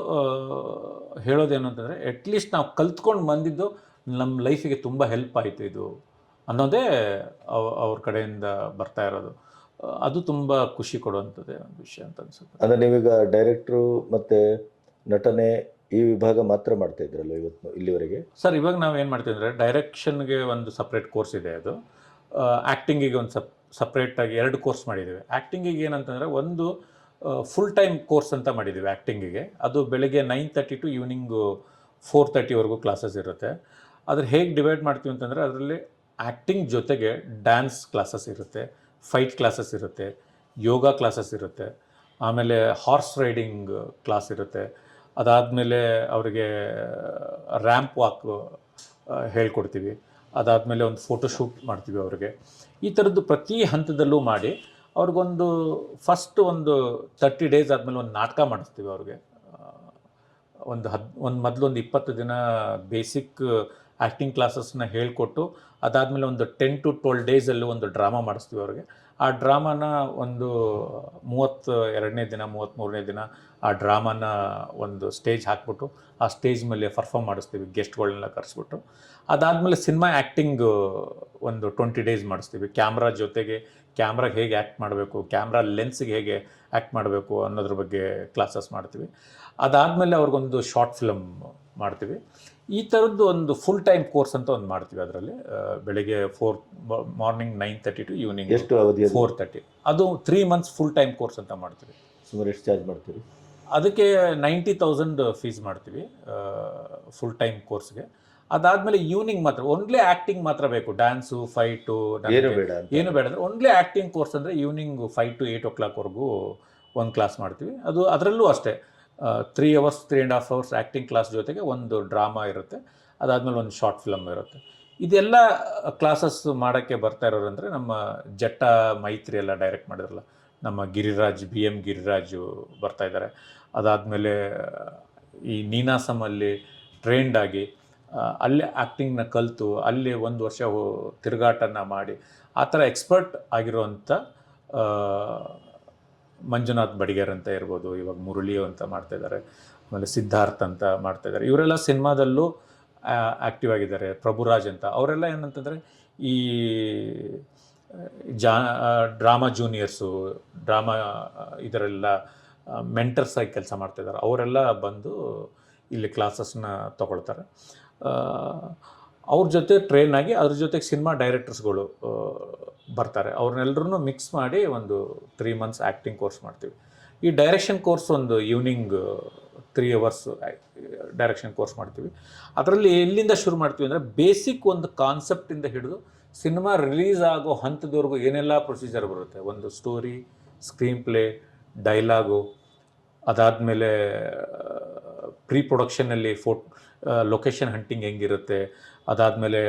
ಹೇಳೋದೇನು ಅಂತಂದರೆ ಅಟ್ಲೀಸ್ಟ್ ನಾವು ಕಲ್ತ್ಕೊಂಡು ಬಂದಿದ್ದು ನಮ್ಮ ಲೈಫಿಗೆ ತುಂಬ ಹೆಲ್ಪ್ ಆಯಿತು ಇದು ಅನ್ನೋದೇ ಅವ- ಅವ್ರ ಕಡೆಯಿಂದ ಬರ್ತಾ ಇರೋದು. ಅದು ತುಂಬ ಖುಷಿ ಕೊಡುವಂಥದ್ದೇ ಒಂದು ವಿಷಯ ಅಂತ ಅನ್ಸುತ್ತೆ. ಅಂದರೆ ನೀವೀಗ ಡೈರೆಕ್ಟ್ರು ಮತ್ತು ನಟನೆ ಈ ವಿಭಾಗ ಮಾತ್ರ ಮಾಡ್ತಾ ಇದ್ರಲ್ಲ ಇವತ್ತು ಇಲ್ಲಿವರೆಗೆ? ಸರ್ ಇವಾಗ ನಾವು ಏನು ಮಾಡ್ತೀವಿ ಅಂದರೆ ಡೈರೆಕ್ಷನ್ಗೆ ಒಂದು ಸಪ್ರೇಟ್ ಕೋರ್ಸ್ ಇದೆ ಅದು. ಆ್ಯಕ್ಟಿಂಗಿಗೆ ಒಂದು ಸಪ್ ಸಪ್ರೇಟಾಗಿ ಎರಡು ಕೋರ್ಸ್ ಮಾಡಿದ್ದೀವಿ. ಆ್ಯಕ್ಟಿಂಗಿಗೆ ಏನಂತಂದರೆ ಒಂದು ಫುಲ್ ಟೈಮ್ ಕೋರ್ಸ್ ಅಂತ ಮಾಡಿದ್ದೀವಿ ಆ್ಯಕ್ಟಿಂಗಿಗೆ ಅದು ಬೆಳಗ್ಗೆ nine thirty to evening four ತರ್ಟಿವರೆಗೂ classes ಇರುತ್ತೆ. ಅದ್ರ ಹೇಗೆ ಡಿವೈಡ್ ಮಾಡ್ತೀವಿ ಅಂತಂದರೆ ಅದರಲ್ಲಿ ಆ್ಯಕ್ಟಿಂಗ್ ಜೊತೆಗೆ ಡ್ಯಾನ್ಸ್ ಕ್ಲಾಸಸ್ ಇರುತ್ತೆ. ಫೈಟ್ ಕ್ಲಾಸಸ್ ಇರುತ್ತೆ ಯೋಗ ಕ್ಲಾಸಸ್ ಇರುತ್ತೆ, ಆಮೇಲೆ ಹಾರ್ಸ್ ರೈಡಿಂಗ್ ಕ್ಲಾಸ್ ಇರುತ್ತೆ. ಅದಾದಮೇಲೆ ಅವರಿಗೆ ರ್ಯಾಂಪ್ ವಾಕ್ ಹೇಳ್ಕೊಡ್ತೀವಿ. ಅದಾದಮೇಲೆ ಒಂದು ಫೋಟೋಶೂಟ್ ಮಾಡ್ತೀವಿ ಅವ್ರಿಗೆ. ಈ ಥರದ್ದು ಪ್ರತಿ ಹಂತದಲ್ಲೂ ಮಾಡಿ ಅವ್ರಿಗೊಂದು ಫಸ್ಟ್ ಒಂದು ತರ್ಟಿ ಡೇಸ್ ಆದಮೇಲೆ ಒಂದು ನಾಟಕ ಮಾಡಿಸ್ತೀವಿ ಅವ್ರಿಗೆ. ಒಂದು ಹದ್, ಒಂದು ಮೊದಲು ಒಂದು ಇಪ್ಪತ್ತು ದಿನ ಬೇಸಿಕ್ ಆ್ಯಕ್ಟಿಂಗ್ ಕ್ಲಾಸಸ್ನ ಹೇಳಿಕೊಟ್ಟು ಅದಾದಮೇಲೆ ಒಂದು ಟೆನ್ ಟು ಟ್ವೆಲ್ ಡೇಸಲ್ಲೂ ಒಂದು ಡ್ರಾಮಾ ಮಾಡಿಸ್ತೀವಿ ಅವ್ರಿಗೆ. ಆ ಡ್ರಾಮಾನ ಒಂದು ಮೂವತ್ತು ಎರಡನೇ ದಿನ ಮೂವತ್ತ್ಮೂರನೇ ದಿನ ಆ ಡ್ರಾಮಾನ ಒಂದು ಸ್ಟೇಜ್ ಹಾಕ್ಬಿಟ್ಟು ಆ ಸ್ಟೇಜ್ ಮೇಲೆ ಪರ್ಫಾಮ್ ಮಾಡಿಸ್ತೀವಿ ಗೆಸ್ಟ್ಗಳನ್ನೆಲ್ಲ ಕರೆಸ್ಬಿಟ್ಟು. ಅದಾದಮೇಲೆ ಸಿನಿಮಾ ಆ್ಯಕ್ಟಿಂಗ್ ಒಂದು ಟ್ವೆಂಟಿ ಡೇಸ್ ಮಾಡಿಸ್ತೀವಿ. ಕ್ಯಾಮ್ರಾ ಜೊತೆಗೆ ಕ್ಯಾಮ್ರಾಗೆ ಹೇಗೆ ಆ್ಯಕ್ಟ್ ಮಾಡಬೇಕು ಕ್ಯಾಮ್ರಾ ಲೆನ್ಸ್ಗೆ ಹೇಗೆ ಆ್ಯಕ್ಟ್ ಮಾಡಬೇಕು ಅನ್ನೋದ್ರ ಬಗ್ಗೆ ಕ್ಲಾಸಸ್ ಮಾಡ್ತೀವಿ. ಅದಾದಮೇಲೆ ಅವ್ರಿಗೊಂದು ಶಾರ್ಟ್ ಫಿಲಮ್ ಮಾಡ್ತೀವಿ. ಈ ಥರದ್ದು ಒಂದು ಫುಲ್ ಟೈಮ್ ಕೋರ್ಸ್ ಅಂತ ಒಂದು ಮಾಡ್ತೀವಿ ಅದರಲ್ಲಿ. ಬೆಳಿಗ್ಗೆ four morning nine thirty to evening ಎಷ್ಟು ಅವಧಿ? ಫೋರ್ ತರ್ಟಿ ಅದು three months full time course ಅಂತ ಮಾಡ್ತೀವಿ. ಸುಮಾರು ಎಷ್ಟು ಚಾರ್ಜ್ ಮಾಡ್ತೀವಿ ಅದಕ್ಕೆ ನೈಂಟಿ ತೌಸಂಡ್ ಫೀಸ್ ಮಾಡ್ತೀವಿ ಫುಲ್ ಟೈಮ್ ಕೋರ್ಸ್ಗೆ ಅದಾದಮೇಲೆ ಈವ್ನಿಂಗ್ ಮಾತ್ರ ಓನ್ಲಿ ಆ್ಯಕ್ಟಿಂಗ್ ಮಾತ್ರ ಬೇಕು. ಡ್ಯಾನ್ಸು ಫೈಟು ಏನು ಬೇಡ ಏನು ಬೇಡ ಅಂದರೆ ಓನ್ಲಿ ಆ್ಯಕ್ಟಿಂಗ್ ಕೋರ್ಸ್ ಅಂದರೆ ಈವ್ನಿಂಗ್ ಫೈವ್ ಟು ಏಯ್ಟ್ ಓ ಕ್ಲಾಕ್ವರೆಗೂ ಒಂದು ಕ್ಲಾಸ್ ಮಾಡ್ತೀವಿ. ಅದು ಅದರಲ್ಲೂ ಅಷ್ಟೇ. Three hours three and half hours acting class ಜೊತೆಗೆ ಒಂದು ಡ್ರಾಮಾ ಇರುತ್ತೆ. ಅದಾದಮೇಲೆ ಒಂದು ಶಾರ್ಟ್ ಫಿಲಮ್ ಇರುತ್ತೆ. ಇದೆಲ್ಲ ಕ್ಲಾಸಸ್ ಮಾಡೋಕ್ಕೆ ಬರ್ತಾ ಇರೋರು ಅಂದರೆ ನಮ್ಮ ಜಟ್ಟ ಮೈತ್ರಿ ಎಲ್ಲ ಡೈರೆಕ್ಟ್ ಮಾಡಿದ್ರಲ್ಲ. ನಮ್ಮ ಗಿರಿರಾಜ್ ಬಿ ಎಂ ಗಿರಿರಾಜು ಬರ್ತಾ ಇದ್ದಾರೆ. ಅದಾದಮೇಲೆ ಈ ನೀನಾಸಮಲ್ಲಿ ಟ್ರೈನ್ಡ್ ಆಗಿ ಅಲ್ಲೇ ಆ್ಯಕ್ಟಿಂಗ್ನ ಕಲಿತು, ಅಲ್ಲಿ ಒಂದು ವರ್ಷ ತಿರುಗಾಟನ ಮಾಡಿ, ಆ ಥರ ಎಕ್ಸ್ಪರ್ಟ್ ಆಗಿರುವಂಥ ಮಂಜುನಾಥ್ ಬಡಿಗೇರ್ ಅಂತ ಇರ್ಬೋದು, ಇವಾಗ ಮುರಳಿ ಅಂತ ಮಾಡ್ತಾ ಇದ್ದಾರೆ, ಆಮೇಲೆ ಸಿದ್ಧಾರ್ಥ್ ಅಂತ ಮಾಡ್ತಾ ಇದ್ದಾರೆ. ಇವರೆಲ್ಲ ಸಿನಿಮಾದಲ್ಲೂ ಆ್ಯಕ್ಟಿವ್ ಆಗಿದ್ದಾರೆ, ಪ್ರಭುರಾಜ್ ಅಂತ. ಅವರೆಲ್ಲ ಏನಂತಂದರೆ ಈ, ಜಾ ಡ್ರಾಮಾ ಜೂನಿಯರ್ಸು, ಡ್ರಾಮಾ, ಇದರೆಲ್ಲ ಮೆಂಟರ್ಸ್ ಆಗಿ ಕೆಲಸ ಮಾಡ್ತಿದ್ದಾರೆ ಅವರೆಲ್ಲ ಬಂದು ಇಲ್ಲಿ ಕ್ಲಾಸಸ್ನ ತಗೊಳ್ತಾರೆ. ಅವ್ರ ಜೊತೆ ಟ್ರೈನ್ ಆಗಿ, ಅದ್ರ ಜೊತೆಗೆ ಸಿನಿಮಾ ಡೈರೆಕ್ಟರ್ಸ್ಗಳು ಬರ್ತಾರೆ. ಅವ್ರನ್ನೆಲ್ಲರೂ ಮಿಕ್ಸ್ ಮಾಡಿ ಒಂದು ತ್ರೀ ಮಂತ್ಸ್ ಆ್ಯಕ್ಟಿಂಗ್ ಕೋರ್ಸ್ ಮಾಡ್ತೀವಿ. ಈ ಡೈರೆಕ್ಷನ್ ಕೋರ್ಸ್ ಒಂದು evening three hours direction course ಮಾಡ್ತೀವಿ. ಅದರಲ್ಲಿ ಎಲ್ಲಿಂದ ಶುರು ಮಾಡ್ತೀವಿ ಅಂದರೆ ಬೇಸಿಕ್ ಒಂದು ಕಾನ್ಸೆಪ್ಟಿಂದ ಹಿಡಿದು ಸಿನಿಮಾ ರಿಲೀಸ್ ಆಗೋ ಹಂತದವರೆಗೂ ಏನೆಲ್ಲ ಪ್ರೊಸೀಜರ್ ಬರುತ್ತೆ? ಒಂದು ಸ್ಟೋರಿ ಸ್ಕ್ರೀನ್ ಪ್ಲೇ ಡೈಲಾಗು ಅದಾದಮೇಲೆ ಪ್ರೀ ಪ್ರೊಡಕ್ಷನಲ್ಲಿ ಫೋಟ್ ಲೊಕೇಶನ್ ಹಂಟಿಂಗ್ ಹೆಂಗಿರುತ್ತೆ? ಅದಾದಮೇಲೆ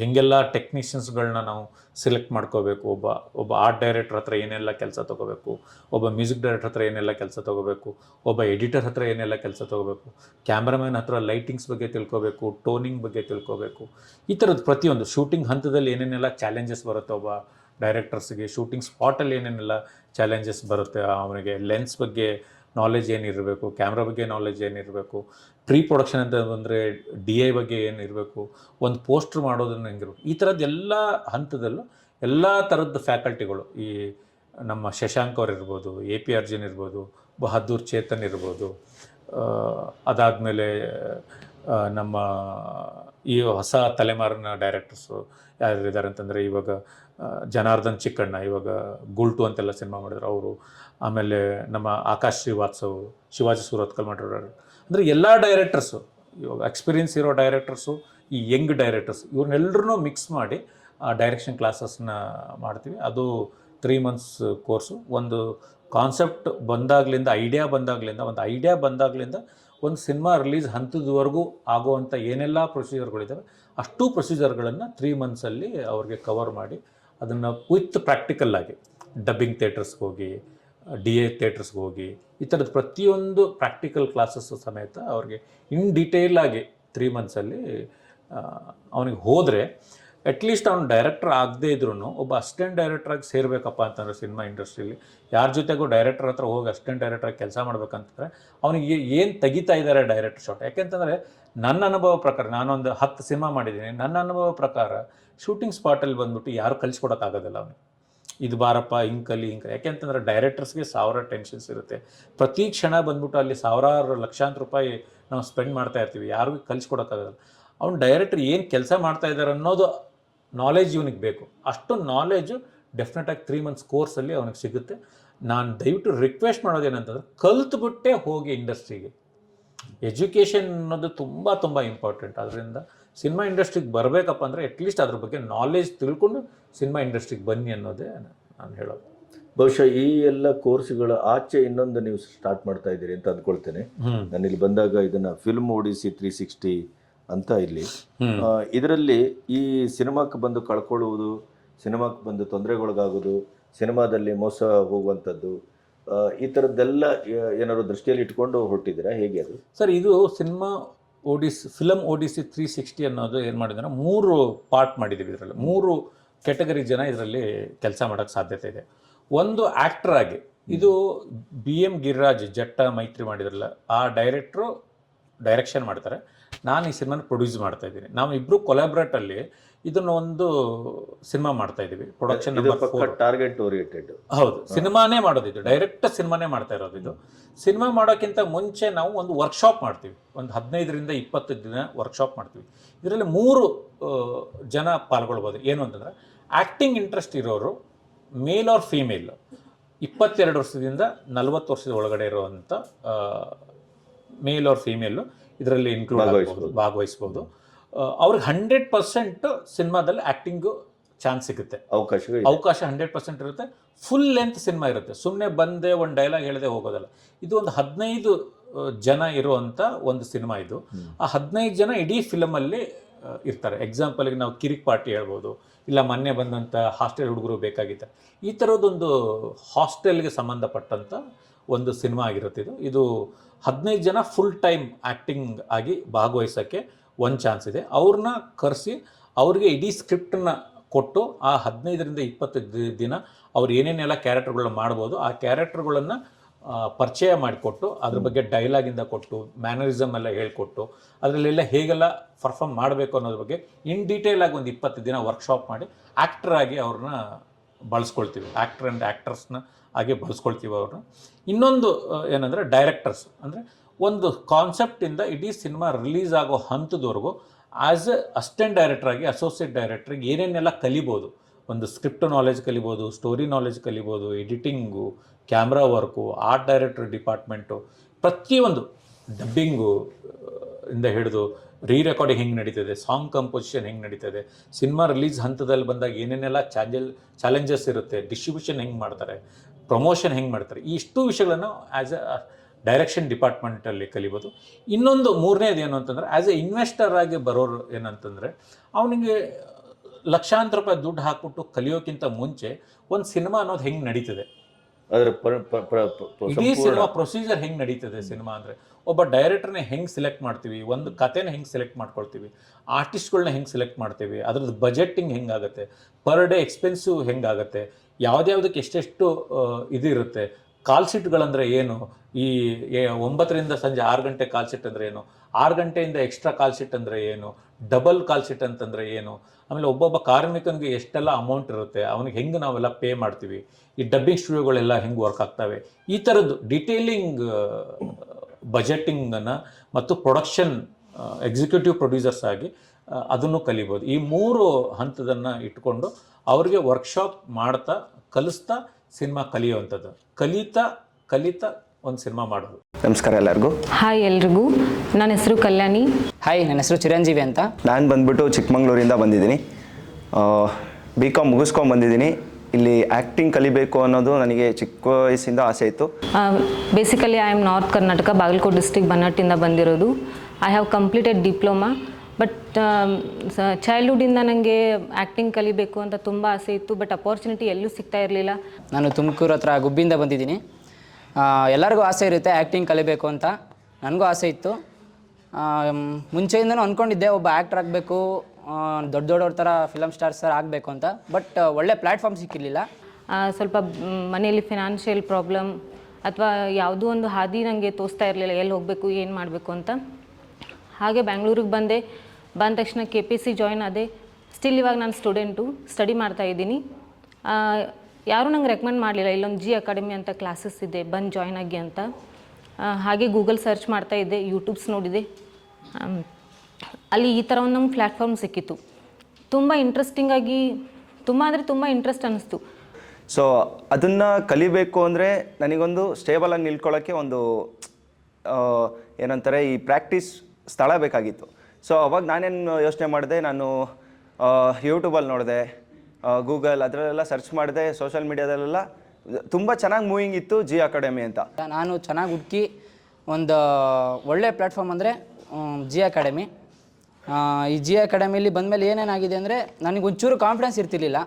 ಹೆಂಗೆಲ್ಲ ಟೆಕ್ನಿಷಿಯನ್ಸ್ಗಳನ್ನ ನಾವು ಸೆಲೆಕ್ಟ್ ಮಾಡ್ಕೋಬೇಕು, ಒಬ್ಬ ಒಬ್ಬ ಆರ್ಟ್ ಡೈರೆಕ್ಟರ್ ಹತ್ರ ಏನೆಲ್ಲ ಕೆಲಸ ತೊಗೋಬೇಕು, ಒಬ್ಬ ಮ್ಯೂಸಿಕ್ ಡೈರೆಕ್ಟರ್ ಹತ್ರ ಏನೆಲ್ಲ ಕೆಲಸ ತೊಗೋಬೇಕು, ಒಬ್ಬ ಎಡಿಟರ್ ಹತ್ರ ಏನೆಲ್ಲ ಕೆಲಸ ತೊಗೋಬೇಕು ಕ್ಯಾಮ್ರಾಮನ್ ಹತ್ರ ಲೈಟಿಂಗ್ಸ್ ಬಗ್ಗೆ ತಿಳ್ಕೋಬೇಕು ಟೋನಿಂಗ್ ಬಗ್ಗೆ ತಿಳ್ಕೋಬೇಕು, ಈ ಥರದ್ದು ಪ್ರತಿಯೊಂದು ಶೂಟಿಂಗ್ ಹಂತದಲ್ಲಿ ಏನೇನೆಲ್ಲ ಚಾಲೆಂಜಸ್ ಬರುತ್ತೆ ಒಬ್ಬ ಡೈರೆಕ್ಟರ್ಸ್ಗೆ ಶೂಟಿಂಗ್ ಸ್ಪಾಟಲ್ಲಿ ಏನೇನೆಲ್ಲ ಚಾಲೆಂಜಸ್ ಬರುತ್ತೆ, ಅವನಿಗೆ ಲೆನ್ಸ್ ಬಗ್ಗೆ ನಾಲೆಜ್ ಏನಿರಬೇಕು ಕ್ಯಾಮ್ರಾ ಬಗ್ಗೆ ನಾಲೆಜ್ ಏನಿರಬೇಕು ಪ್ರೀ ಪ್ರೊಡಕ್ಷನ್ ಅಂತ ಬಂದರೆ ಡಿ ಐ ಬಗ್ಗೆ ಏನಿರಬೇಕು ಒಂದು ಪೋಸ್ಟ್ರ್ ಮಾಡೋದನ್ನು ಹೆಂಗಿರ್ಬೇಕು ಈ ಥರದ್ದು ಎಲ್ಲ ಹಂತದಲ್ಲೂ ಎಲ್ಲ ಥರದ ಫ್ಯಾಕಲ್ಟಿಗಳು ಈ ನಮ್ಮ ಶಶಾಂಕ್ ಅವ್ರು ಇರ್ಬೋದು ಎ ಪಿ ಅರ್ಜುನ್ ಇರ್ಬೋದು, ಬಹದ್ದೂರ್ ಚೇತನ್ ಇರ್ಬೋದು ಅದಾದಮೇಲೆ ನಮ್ಮ ಈ ಹೊಸ ತಲೆಮಾರಿನ ಡೈರೆಕ್ಟರ್ಸು ಯಾರಿದ್ದಾರೆ ಅಂತಂದರೆ ಇವಾಗ ಜನಾರ್ದನ್ ಚಿಕ್ಕಣ್ಣ, ಇವಾಗ ಗುಲ್ಟು ಅಂತೆಲ್ಲ ಸಿನಿಮಾ ಮಾಡಿದ್ರು. ಅವರು ಆಮೇಲೆ ನಮ್ಮ ಆಕಾಶ್ ಶ್ರೀವಾತ್ಸವ್, ಶಿವಾಜಿ ಸೂರತ್ಕಲ್ ಮಾಡಿರೋ ಅಂದರೆ ಎಲ್ಲ ಡೈರೆಕ್ಟರ್ಸು ಇವಾಗ ಎಕ್ಸ್ಪೀರಿಯನ್ಸ್ ಇರೋ ಡೈರೆಕ್ಟರ್ಸು ಈ ಯಂಗ್ ಡೈರೆಕ್ಟರ್ಸ್ ಇವ್ರನ್ನೆಲ್ಲರೂ ಮಿಕ್ಸ್ ಮಾಡಿ, ಆ ಡೈರೆಕ್ಷನ್ ಕ್ಲಾಸಸ್ನ ಮಾಡ್ತೀವಿ. ಅದು ತ್ರೀ ಮಂತ್ಸ್ ಕೋರ್ಸು ಒಂದು ಕಾನ್ಸೆಪ್ಟ್ ಬಂದಾಗ್ಲಿಂದ ಐಡಿಯಾ ಬಂದಾಗ್ಲಿಂದ, ಒಂದು ಐಡಿಯಾ ಬಂದಾಗ್ಲಿಂದ ಒಂದು ಸಿನಿಮಾ ರಿಲೀಸ್ ಹಂತದವರೆಗೂ ಆಗುವಂಥ ಏನೆಲ್ಲ ಪ್ರೊಸೀಜರ್ಗಳಿದ್ದಾವೆ, ಅಷ್ಟು ಪ್ರೊಸೀಜರ್ಗಳನ್ನು ತ್ರೀ ಮಂತ್ಸಲ್ಲಿ ಅವ್ರಿಗೆ ಕವರ್ ಮಾಡಿ, ಅದನ್ನು ವಿತ್ ಪ್ರಾಕ್ಟಿಕಲ್ ಆಗಿ ಡಬ್ಬಿಂಗ್ ಥಿಯೇಟರ್ಸ್ಗೆ ಹೋಗಿ ಡಿ ಎ ಥಿಯೇಟರ್ಸ್ಗೆ ಹೋಗಿ, ಈ ಥರದ ಪ್ರತಿಯೊಂದು ಪ್ರಾಕ್ಟಿಕಲ್ ಕ್ಲಾಸಸ್ ಸಮೇತ ಅವ್ರಿಗೆ ಇನ್ ಡೀಟೇಲ್ ತ್ರೀ ಮಂತ್ಸಲ್ಲಿ ಅವನಿಗೆ ಹೋದರೆ ಅಟ್ಲೀಸ್ಟ್ ಅವ್ನು ಡೈರೆಕ್ಟರ್ ಆಗದೇ ಇದ್ರೂ ಒಬ್ಬ ಅಸಿಸ್ಟೆಂಟ್ ಡೈರೆಕ್ಟ್ರಾಗಿ ಸೇರಬೇಕಪ್ಪ ಅಂತಂದ್ರೆ ಸಿನಿಮಾ ಇಂಡಸ್ಟ್ರೀಲಿ ಯಾರ ಜೊತೆಗೂ ಡೈರೆಕ್ಟರ್ ಹತ್ರ ಹೋಗಿ ಅಸಿಸ್ಟೆಂಟ್ ಡೈರೆಕ್ಟ್ರಾಗಿ ಕೆಲಸ ಮಾಡ್ಬೇಕಂತಂದ್ರೆ ಅವನಿಗೆ ಏನು ತೆಗಿತಾ ಇದ್ದಾರೆ ಡೈರೆಕ್ಟರ್ ಶಾಟ್ ಯಾಕೆಂತಂದರೆ ನನ್ನ ಅನುಭವ ಪ್ರಕಾರ ನಾನೊಂದು ಹತ್ತು ಸಿನಿಮಾ ಮಾಡಿದ್ದೀನಿ. ನನ್ನ ಅನುಭವ ಪ್ರಕಾರ ಶೂಟಿಂಗ್ ಸ್ಪಾಟಲ್ಲಿ ಬಂದ್ಬಿಟ್ಟು ಯಾರು ಕಲಿಸ್ಕೊಡೋಕ್ಕಾಗೋದಿಲ್ಲ ಅವನು ಇದು ಬಾರಪ್ಪ, ಹಿಂಗೆ ಕಲಿ, ಹಿಂಗೆ ಯಾಕೆಂತಂದ್ರೆ ಡೈರೆಕ್ಟರ್ಸ್ಗೆ ಸಾವಿರ ಟೆನ್ಷನ್ಸ್ ಇರುತ್ತೆ. ಪ್ರತಿ ಕ್ಷಣ ಬಂದ್ಬಿಟ್ಟು ಅಲ್ಲಿ ಸಾವಿರಾರು ಲಕ್ಷಾಂತರ ರೂಪಾಯಿ ನಾವು ಸ್ಪೆಂಡ್ ಮಾಡ್ತಾ ಇರ್ತೀವಿ. ಯಾರಿಗೂ ಕಲಿಸ್ಕೊಡೋಕ್ಕಾಗಲ್ಲ ಅವ್ನು ಡೈರೆಕ್ಟ್ರ್ ಏನು ಕೆಲಸ ಮಾಡ್ತಾ ಇದ್ದಾರೆ ಅನ್ನೋದು ನಾಲೆಜ್ ಇವನಿಗೆ ಬೇಕು. ಅಷ್ಟು ನಾಲೆಜು ಡೆಫಿನೆಟಾಗಿ ತ್ರೀ ಮಂತ್ಸ್ ಕೋರ್ಸಲ್ಲಿ ಅವನಿಗೆ ಸಿಗುತ್ತೆ. ನಾನು ದಯವಿಟ್ಟು ರಿಕ್ವೆಸ್ಟ್ ಮಾಡೋದೇನಂತಂದ್ರೆ ಕಲ್ತುಬಿಟ್ಟೆ ಹೋಗಿ ಇಂಡಸ್ಟ್ರಿಗೆ ಎಜುಕೇಷನ್ ಅನ್ನೋದು ತುಂಬ ತುಂಬ ಇಂಪಾರ್ಟೆಂಟ್ ಅದರಿಂದ ಸಿನಿಮಾ ಇಂಡಸ್ಟ್ರಿಗೆ ಬರಬೇಕಪ್ಪ ಅಂದರೆ ಅಟ್ಲೀಸ್ಟ್ ಅದ್ರ ಬಗ್ಗೆ ನಾಲೆಜ್ ತಿಳ್ಕೊಂಡು ಸಿನಿಮಾ ಇಂಡಸ್ಟ್ರಿಗೆ ಬನ್ನಿ ಅನ್ನೋದೇ ನಾನು ಹೇಳೋದು. ಬಹುಶಃ ಈ ಎಲ್ಲ ಕೋರ್ಸ್ಗಳ ಆಚೆ ಇನ್ನೊಂದು ನೀವು ಸ್ಟಾರ್ಟ್ ಮಾಡ್ತಾ ಇದ್ದೀರಿ ಅಂತ ಅಂದ್ಕೊಳ್ತೇನೆ. ನಾನು ಇಲ್ಲಿ ಬಂದಾಗ ಇದನ್ನ ಫಿಲ್ಮ್ ಓಡಿಸಿ ತ್ರೀ ಸಿಕ್ಸ್ಟಿ ಅಂತ ಇಲ್ಲಿ ಇದರಲ್ಲಿ ಈ ಸಿನಿಮಾಕ್ಕೆ ಬಂದು ಕಳ್ಕೊಳ್ಳುವುದು ಸಿನಿಮಾಕ್ಕೆ ಬಂದು ತೊಂದರೆಗೊಳಗಾಗೋದು ಸಿನಿಮಾದಲ್ಲಿ ಮೋಸ ಹೋಗುವಂಥದ್ದು ಈ ಥರದ್ದೆಲ್ಲ ಏನಾದ್ರು ದೃಷ್ಟಿಯಲ್ಲಿ ಇಟ್ಕೊಂಡು ಹೊರಟಿದ್ದೀರಾ ಹೇಗೆ ಅದು? ಸರ್ ಇದು ಸಿನಿಮಾ ಓಡಿಸಿ ಫಿಲಮ್ ಓಡಿಸಿ ತ್ರೀ ಸಿಕ್ಸ್ಟಿ ಅನ್ನೋದು ಏನು ಮಾಡಿದ್ರೆ ಮೂರು ಪಾರ್ಟ್ ಮಾಡಿದ್ದೀವಿ ಇದರಲ್ಲಿ. ಮೂರು ಕೆಟಗರಿ ಜನ ಇದರಲ್ಲಿ ಕೆಲಸ ಮಾಡೋಕ್ಕೆ ಸಾಧ್ಯತೆ ಇದೆ. ಒಂದು ಆ್ಯಕ್ಟರ್ ಆಗಿ ಇದು ಬಿ ಎಂ ಗಿರಿರಾಜ್ ಜಟ್ಟ ಮೈತ್ರಿ ಮಾಡಿದ್ರಲ್ಲ ಆ ಡೈರೆಕ್ಟ್ರು ಡೈರೆಕ್ಷನ್ ಮಾಡ್ತಾರೆ. ನಾನು ಈ ಸಿನಿಮಾನ ಪ್ರೊಡ್ಯೂಸ್ ಮಾಡ್ತಾ ಇದ್ದೀನಿ. ನಾವು ಇಬ್ರು ಕೊಲಾಬ್ರೇಟ್ ಅಲ್ಲಿ ಇದನ್ನ ಒಂದು ಸಿನಿಮಾ ಮಾಡ್ತಾ ಇದೀವಿ ಪ್ರೊಡಕ್ಷನ್ ನಂಬರ್ ಟಾರ್ಗೆಟ್ ಓರಿಯೆಂಟೆಡ್ ಹೌದು. ಸಿನಿಮಾನೇ ಮಾಡೋದಿದ್ದು ಡೈರೆಕ್ಟ್ ಸಿನಿಮಾನೇ ಮಾಡ್ತಾ ಇರೋದು ಇದು. ಸಿನಿಮಾ ಮಾಡೋಕ್ಕಿಂತ ಮುಂಚೆ ನಾವು ಒಂದು ವರ್ಕ್ಶಾಪ್ ಮಾಡ್ತೀವಿ. ಒಂದು ಹದಿನೈದರಿಂದ ಇಪ್ಪತ್ತು ದಿನ ವರ್ಕ್ಶಾಪ್ ಮಾಡ್ತೀವಿ. ಇದರಲ್ಲಿ ಮೂರು ಜನ ಪಾಲ್ಗೊಳ್ಬೋದು. ಏನು ಅಂತಂದ್ರೆ ಆ್ಯಕ್ಟಿಂಗ್ ಇಂಟ್ರೆಸ್ಟ್ ಇರೋರು ಮೇಲ್ ಆರ್ ಫೀಮೇಲ್ ಇಪ್ಪತ್ತೆರಡು ವರ್ಷದಿಂದ ನಲವತ್ತು ವರ್ಷದ ಒಳಗಡೆ ಇರುವಂಥ ಮೇಲ್ ಆರ್ ಫೀಮೇಲು ಇದರಲ್ಲಿ ಇನ್ಕ್ಲೂಡ್ ಭಾಗವಹಿಸ್ಬೋದು. ಭಾಗವಹಿಸ್ಬೋದು. ಆ, ಅವ್ರಿಗೆ ಹಂಡ್ರೆಡ್ ಪರ್ಸೆಂಟ್ ಸಿನಿಮಾದಲ್ಲಿ ಆಕ್ಟಿಂಗ್ ಚಾನ್ಸ್ ಸಿಗುತ್ತೆ. ಅವಕಾಶ ಅವಕಾಶ ಹಂಡ್ರೆಡ್ ಪರ್ಸೆಂಟ್ ಇರುತ್ತೆ. ಫುಲ್ ಲೆಂತ್ ಸಿನಿಮಾ ಇರುತ್ತೆ. ಸುಮ್ಮನೆ ಬಂದೆ ಒಂದು ಡೈಲಾಗ್ ಹೇಳದೆ ಹೋಗೋದಲ್ಲ. ಇದು ಒಂದು ಹದಿನೈದು ಜನ ಇರುವಂಥ ಒಂದು ಸಿನಿಮಾ ಇದು. ಆ ಹದಿನೈದು ಜನ ಇಡೀ ಫಿಲಮಲ್ಲಿ ಇರ್ತಾರೆ. ಎಕ್ಸಾಂಪಲ್ಗೆ ನಾವು ಕಿರಿಕ್ ಪಾರ್ಟಿ ಹೇಳ್ಬೋದು ಇಲ್ಲ ಮೊನ್ನೆ ಬಂದಂಥ ಹಾಸ್ಟೆಲ್ ಹುಡುಗರು ಬೇಕಾಗಿತ್ತು ಈ ಥರದ್ದೊಂದು ಹಾಸ್ಟೆಲ್ಗೆ ಸಂಬಂಧಪಟ್ಟಂಥ ಒಂದು ಸಿನಿಮಾ ಆಗಿರುತ್ತೆ ಇದು. ಇದು ಹದಿನೈದು ಜನ ಫುಲ್ ಟೈಮ್ ಆ್ಯಕ್ಟಿಂಗ್ ಆಗಿ ಭಾಗವಹಿಸೋಕ್ಕೆ ಒಂದು ಚಾನ್ಸ್ ಇದೆ. ಅವ್ರನ್ನ ಕರೆಸಿ ಅವ್ರಿಗೆ ಇಡೀ ಸ್ಕ್ರಿಪ್ಟನ್ನ ಕೊಟ್ಟು ಆ ಹದಿನೈದರಿಂದ ಇಪ್ಪತ್ತು ದಿನ ಅವ್ರು ಏನೇನೆಲ್ಲ ಕ್ಯಾರೆಕ್ಟರ್ಗಳನ್ನ ಮಾಡ್ಬೋದು ಆ ಕ್ಯಾರೆಕ್ಟರ್ಗಳನ್ನು ಪರಿಚಯ ಮಾಡಿಕೊಟ್ಟು ಅದ್ರ ಬಗ್ಗೆ ಡೈಲಾಗಿಂದ ಕೊಟ್ಟು ಮ್ಯಾನರಿಸಮ್ ಎಲ್ಲ ಹೇಳಿಕೊಟ್ಟು ಅದರಲ್ಲೆಲ್ಲ ಹೇಗೆಲ್ಲ ಪರ್ಫಾರ್ಮ್ ಮಾಡಬೇಕು ಅನ್ನೋದ್ರ ಬಗ್ಗೆ ಇನ್ ಡೀಟೇಲ್ ಆಗಿ ಒಂದು ಇಪ್ಪತ್ತು ದಿನ ವರ್ಕ್ಶಾಪ್ ಮಾಡಿ ಆ್ಯಕ್ಟರ್ ಆಗಿ ಅವ್ರನ್ನ ಬಳಸ್ಕೊಳ್ತೀವಿ ಆ್ಯಕ್ಟರ್ ಆ್ಯಂಡ್ ಆ್ಯಕ್ಟರ್ಸ್ನ ಹಾಗೆ ಬಳಸ್ಕೊಳ್ತೀವಿ ಅವ್ರನ್ನ ಇನ್ನೊಂದು ಏನಂದರೆ ಡೈರೆಕ್ಟರ್ಸ್ ಅಂದರೆ ಒಂದು ಕಾನ್ಸೆಪ್ಟಿಂದ ಇಡೀ ಸಿನಿಮಾ ರಿಲೀಸ್ ಆಗೋ ಹಂತದವರೆಗೂ ಆ್ಯಸ್ ಎ ಅಸ್ಟೆಂಟ್ ಡೈರೆಕ್ಟ್ರಾಗಿ ಅಸೋಸಿಯೇಟ್ ಡೈರೆಕ್ಟ್ರಿಗೆ ಏನೇನೆಲ್ಲ ಕಲಿಬೋದು. ಒಂದು ಸ್ಕ್ರಿಪ್ಟ್ ನಾಲೆಜ್ ಕಲಿಬೋದು ಸ್ಟೋರಿ ನಾಲೆಜ್ ಕಲಿಬೋದು editing camera work art director department ಪ್ರತಿಯೊಂದು ಡಬ್ಬಿಂಗು ಇಂದ ಹಿಡಿದು ರೀ ರೆಕಾರ್ಡಿಂಗ್ ಹೆಂಗೆ ನಡೀತದೆ ಸಾಂಗ್ ಕಂಪೋಸಿಷನ್ ಹೆಂಗೆ ನಡೀತದೆ ಸಿನಿಮಾ ರಿಲೀಸ್ ಹಂತದಲ್ಲಿ ಬಂದಾಗ ಏನೇನೆಲ್ಲ ಚಾಲೆಂಜ್ ಚಾಲೆಂಜಸ್ ಇರುತ್ತೆ ಡಿಸ್ಟ್ರಿಬ್ಯೂಷನ್ ಹೆಂಗೆ ಮಾಡ್ತಾರೆ ಪ್ರಮೋಷನ್ ಹೆಂಗೆ ಮಾಡ್ತಾರೆ ಈ ಇಷ್ಟು ವಿಷಯಗಳನ್ನು ಆ್ಯಸ್ ಎ ಡೈರೆಕ್ಷನ್ ಡಿಪಾರ್ಟ್ಮೆಂಟಲ್ಲಿ ಕಲಿಬೋದು. ಇನ್ನೊಂದು ಮೂರನೇದು ಏನು ಅಂತಂದರೆ ಆ್ಯಸ್ ಎ ಇನ್ವೆಸ್ಟರ್ ಆಗಿ ಬರೋರು ಏನಂತಂದರೆ, ಅವನಿಗೆ ಲಕ್ಷಾಂತರ ರೂಪಾಯಿ ದುಡ್ಡು ಹಾಕ್ಬಿಟ್ಟು ಕಲಿಯೋಕ್ಕಿಂತ ಮುಂಚೆ ಒಂದು ಸಿನಿಮಾ ಅನ್ನೋದು ಹೆಂಗೆ ನಡೀತದೆ. ಅದರ ಇಡೀ ಸಿನಿಮಾ ಪ್ರೊಸೀಜರ್ ಹೆಂಗೆ ನಡೀತದೆ ಸಿನಿಮಾ ಅಂದರೆ? ಒಬ್ಬ ಡೈರೆಕ್ಟರ್ನ ಹೆಂಗೆ ಸೆಲೆಕ್ಟ್ ಮಾಡ್ತೀವಿ? ಒಂದು ಕತೆನ ಹೆಂಗೆ ಸೆಲೆಕ್ಟ್ ಮಾಡ್ಕೊಳ್ತೀವಿ? ಆರ್ಟಿಸ್ಟ್ಗಳನ್ನ ಹೆಂಗೆ ಸೆಲೆಕ್ಟ್ ಮಾಡ್ತೀವಿ? ಅದ್ರದ್ದು ಬಜೆಟಿಂಗ್ ಹೆಂಗಾಗುತ್ತೆ? ಪರ್ ಡೇ ಎಕ್ಸ್ಪೆನ್ಸಿವ್ ಹೆಂಗಾಗುತ್ತೆ? ಯಾವ್ದ್ಯಾವ್ದಕ್ಕೆ ಎಷ್ಟೆಷ್ಟು ಇದಿರುತ್ತೆ? ಕಾಲ್ ಶೀಟ್ಗಳಂದ್ರೆ ಏನು? ಈ ಒಂಬತ್ತರಿಂದ ಸಂಜೆ ಆರು ಗಂಟೆ ಕಾಲ್ ಶೀಟ್ ಅಂದರೆ ಏನು? ಆರು ಗಂಟೆಯಿಂದ ಎಕ್ಸ್ಟ್ರಾ ಕಾಲ್ ಶೀಟ್ ಅಂದರೆ ಏನು? ಡಬಲ್ ಕಾಲ್ ಶೀಟ್ ಅಂತಂದರೆ ಏನು? ಆಮೇಲೆ ಒಬ್ಬೊಬ್ಬ ಕಾರ್ಮಿಕನಿಗೆ ಎಷ್ಟೆಲ್ಲ ಅಮೌಂಟ್ ಇರುತ್ತೆ, ಅವನಿಗೆ ಹೆಂಗೆ ನಾವೆಲ್ಲ ಪೇ ಮಾಡ್ತೀವಿ? ಈ ಡಬ್ಬಿಂಗ್ ಸ್ಟುಡಿಯೋಗಳೆಲ್ಲ ಹೆಂಗೆ ವರ್ಕ್ ಆಗ್ತವೆ? ಈ ಥರದ್ದು ಡಿಟೇಲಿಂಗ್ ಬಜೆಟಿಂಗನ್ನು ಮತ್ತು ಪ್ರೊಡಕ್ಷನ್ ಎಕ್ಸಿಕ್ಯೂಟಿವ್ ಪ್ರೊಡ್ಯೂಸರ್ಸ್ ಆಗಿ ಅದನ್ನು ಕಲಿಬೋದು. ಈ ಮೂರು ಹಂತದನ್ನು ಇಟ್ಕೊಂಡು ಅವ್ರಿಗೆ ವರ್ಕ್ಶಾಪ್ ಮಾಡ್ತಾ, ಕಲಿಸ್ತಾ ಸಿನಿಮಾ ಕಲಿಯುವಂಥದ್ದು. ಕಲಿತಾ ಕಲಿತಾ ಒಂದು ಸಿನಿಮಾ ಮಾಡೋದು. ನಮಸ್ಕಾರ ಎಲ್ಲರಿಗೂ. ಹಾಯ್ ಎಲ್ರಿಗೂ. ನನ್ನ ಹೆಸರು ಕಲ್ಯಾಣಿ. ಹಾಯ್ ನನ್ನ ಹೆಸರು ಚಿರಂಜೀವಿ ಅಂತ. ನಾನು ಬಂದ್ಬಿಟ್ಟು ಚಿಕ್ಕಮಂಗ್ಳೂರಿಂದ ಬಂದಿದ್ದೀನಿ. ಬಿ ಕಾಮ್ ಮುಗಿಸ್ಕೊಂಡು ಬಂದಿದ್ದೀನಿ. ಇಲ್ಲಿ ಆ್ಯಕ್ಟಿಂಗ್ ಕಲಿಬೇಕು ಅನ್ನೋದು ನನಗೆ ಚಿಕ್ಕ ವಯಸ್ಸಿಂದ ಆಸೆ ಇತ್ತು. Basically I am north Karnataka Bagalkot district ಬನ್ನಟ್ಟಿಂದ ಬಂದಿರೋದು. I have completed diploma but ಚೈಲ್ಡ್ಹುಡ್ಡಿಂದ ನನಗೆ ಆ್ಯಕ್ಟಿಂಗ್ ಕಲಿಬೇಕು ಅಂತ ತುಂಬ ಆಸೆ ಇತ್ತು ಬಟ್ ಅಪಾರ್ಚುನಿಟಿ ಎಲ್ಲೂ ಸಿಗ್ತಾ ಇರಲಿಲ್ಲ. ನಾನು ತುಮಕೂರು ಹತ್ರ ಗುಬ್ಬಿಯಿಂದ ಬಂದಿದ್ದೀನಿ. ಎಲ್ಲರಿಗೂ ಆಸೆ ಇರುತ್ತೆ ಆ್ಯಕ್ಟಿಂಗ್ ಕಲಿಬೇಕು ಅಂತ. ನನಗೂ ಆಸೆ ಇತ್ತು. ಮುಂಚೆಯಿಂದನೂ ಅಂದ್ಕೊಂಡಿದ್ದೆ ಒಬ್ಬ ಆ್ಯಕ್ಟ್ರ್ ಆಗಬೇಕು ದೊಡ್ಡ ದೊಡ್ಡವ್ರ ಥರ ಫಿಲಮ್ ಸ್ಟಾರ್ಸ್ ಥರ ಆಗಬೇಕು ಅಂತ. ಬಟ್ ಒಳ್ಳೆ ಪ್ಲ್ಯಾಟ್ಫಾರ್ಮ್ ಸಿಕ್ಕಿರಲಿಲ್ಲ. ಸ್ವಲ್ಪ ಮನೆಯಲ್ಲಿ ಫಿನಾನ್ಷಿಯಲ್ ಪ್ರಾಬ್ಲಮ್ ಅಥವಾ ಯಾವುದೋ ಒಂದು ಹಾದಿ ನನಗೆ ತೋರಿಸ್ತಾ ಇರಲಿಲ್ಲ, ಎಲ್ಲಿ ಹೋಗಬೇಕು, ಏನು ಮಾಡಬೇಕು ಅಂತ. ಹಾಗೆ ಬ್ಯಾಂಗ್ಳೂರಿಗೆ ಬಂದೆ. ಬಂದ ತಕ್ಷಣ ಕೆ ಪಿ ಸಿ ಜಾಯ್ನ್ ಆದೆ. ಸ್ಟಿಲ್ ಇವಾಗ ನಾನು ಸ್ಟೂಡೆಂಟು ಸ್ಟಡಿ ಮಾಡ್ತಾ ಇದ್ದೀನಿ. ಯಾರೂ ನಂಗೆ ರೆಕಮೆಂಡ್ ಮಾಡಲಿಲ್ಲ. ಇಲ್ಲೊಂದು ಜಿ ಅಕಾಡೆಮಿ ಅಂತ ಕ್ಲಾಸಸ್ ಇದೆ. ಬಂದು ಜಾಯ್ನ್ ಆಗಿ ಅಂತ. ಹಾಗೆ ಗೂಗಲ್ ಸರ್ಚ್ ಮಾಡ್ತಾ ಇದ್ದೆ ಯೂಟ್ಯೂಬ್ಸ್ ನೋಡಿದೆ. ಅಲ್ಲಿ ಈ ಥರ ಒಂದು ನಮ್ಗೆ ಪ್ಲ್ಯಾಟ್ಫಾರ್ಮ್ ಸಿಕ್ಕಿತ್ತು. ತುಂಬ ಇಂಟ್ರೆಸ್ಟಿಂಗಾಗಿ ತುಂಬ ಅಂದರೆ ತುಂಬ ಇಂಟ್ರೆಸ್ಟ್ ಅನ್ನಿಸ್ತು. ಸೊ ಅದನ್ನು ಕಲಿಬೇಕು ಅಂದರೆ ನನಗೊಂದು ಸ್ಟೇಬಲ್ ಆಗಿ ನಿಲ್ಕೊಳ್ಳೋಕ್ಕೆ ಒಂದು ಏನಂತಾರೆ, ಈ ಪ್ರಾಕ್ಟೀಸ್ ಸ್ಥಳ ಬೇಕಾಗಿತ್ತು. ಸೊ ಅವಾಗ ನಾನೇನು ಯೋಚನೆ ಮಾಡಿದೆ, ನಾನು ಯೂಟ್ಯೂಬಲ್ಲಿ ನೋಡಿದೆ. ಗೂಗಲ್ ಅದರಲ್ಲೆಲ್ಲ ಸರ್ಚ್ ಮಾಡಿದೆ ಸೋಷಿಯಲ್ ಮೀಡ್ಯಾದಲ್ಲೆಲ್ಲ ತುಂಬ ಚೆನ್ನಾಗಿ ಮೂವಿಂಗ್ ಇತ್ತು ಜಿ ಅಕಾಡೆಮಿ ಅಂತ. ನಾನು ಚೆನ್ನಾಗಿ ಹುಡುಕಿ ಒಂದು ಒಳ್ಳೆ ಪ್ಲ್ಯಾಟ್ಫಾರ್ಮ್ ಅಂದರೆ ಜಿ ಅಕಾಡೆಮಿ ಈ ಜಿ ಅಕಾಡೆಮಿಲಿ ಬಂದಮೇಲೆ ಏನೇನಾಗಿದೆ ಅಂದರೆ ನನಗೆ ಒಂಚೂರು ಕಾನ್ಫಿಡೆನ್ಸ್ ಇರ್ತಿರ್ಲಿಲ್ಲ.